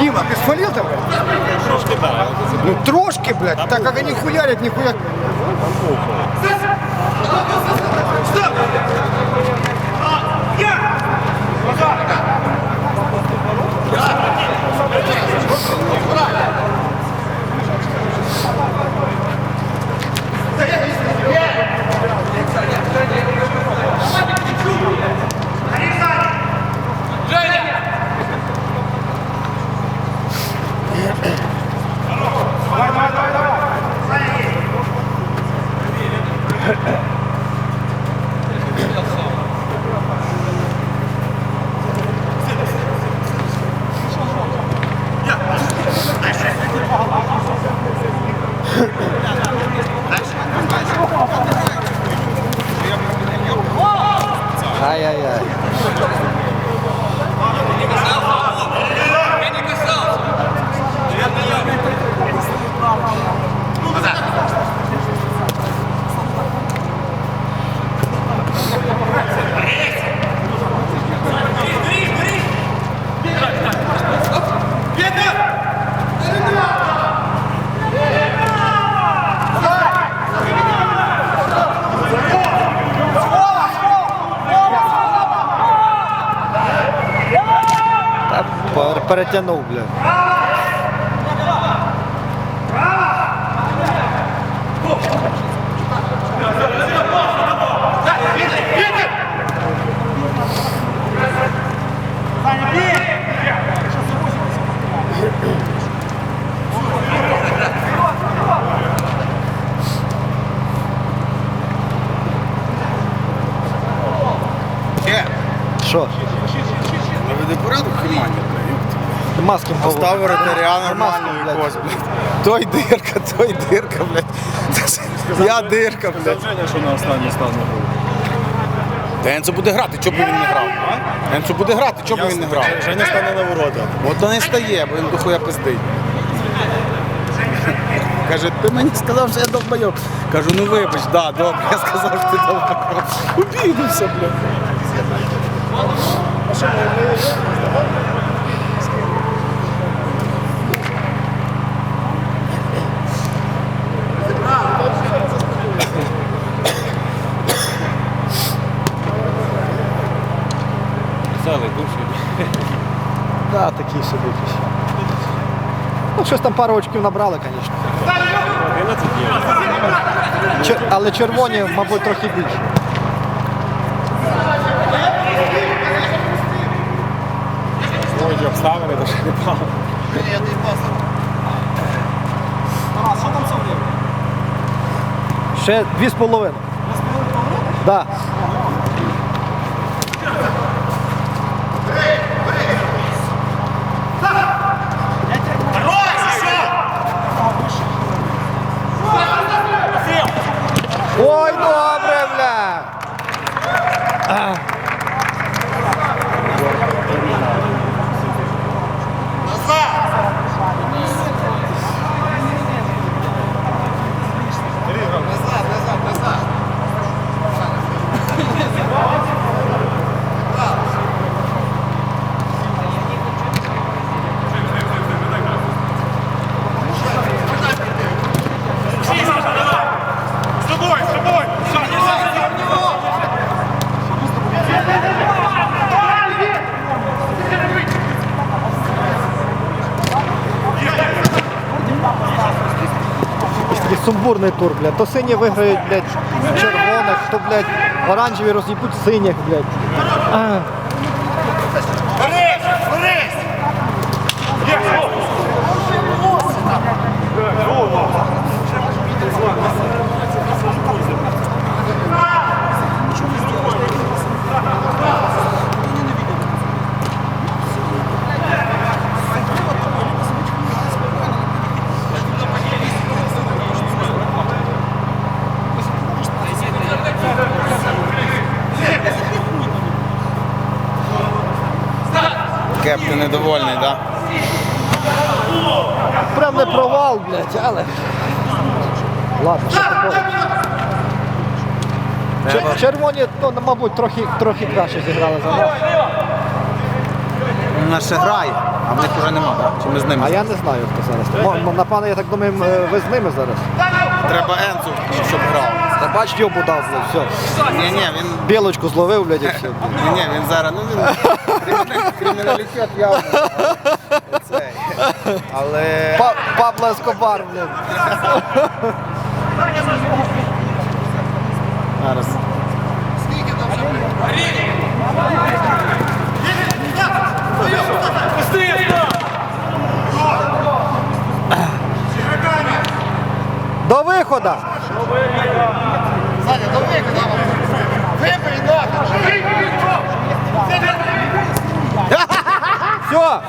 Дима, ты свалил там? Трошки, да. Ну трошки, блядь, так как они хуярят, нихуя. Стоп! Пер- перетягнув, блядь. Що? Наведи порядок в команді. Маски Постав воротаря Маски, нормально блядь. якось, блядь. Той дирка, той дирка, блядь. Я дирка, блядь. Женя, що на останній став не був. Та Енцо буде грати, чого б він не грав? Енцо буде грати, чого б він не грав? Женя стане на ворота. От то не стає, бо він дохуя пиздить. Каже, ти мені сказав, що я довбойоб. Кажу, ну вибач, да, добре, я сказав, що ти довбойоб. Обійдуся, блядь. Веселий, душі. Да, такі собі якісь. Ну, щось там пару очків набрали, звісно. 11 є. Чер- Але червоні, мабуть, трохи більше. Сьогодні обставини, ще не пав. Ще дві з половиною. Да. Ой, добре, бля. Якийсь такий сумбурний тур, блядь. То сині виграють, блядь, червоних, то, блядь, оранжеві роз'їбуть синіх, блядь. Кеп, ти недовольний, так? Прям не провал, блядь, але. Ладно, що такого. Чер- Червоні, ну, мабуть, трохи, трохи краще зіграли за нас. Нас ще грає, а в них вже нема, так? Чи ми з ними? А я не знаю, хто зараз. Напевно, я так думаю, ви з ними зараз. Треба Енцу, щоб грав. Та бач, йобу дав, блядь, все. Ні, ні, він. Білочку зловив, блядь, і все. Ні, ні, він зараз, ну він криміналітет явно. Оцей. Але. Па- Пабло Ескобар, блядь. Зараз. До виходу! Саня, до виходу! Вибий нахуй! Все!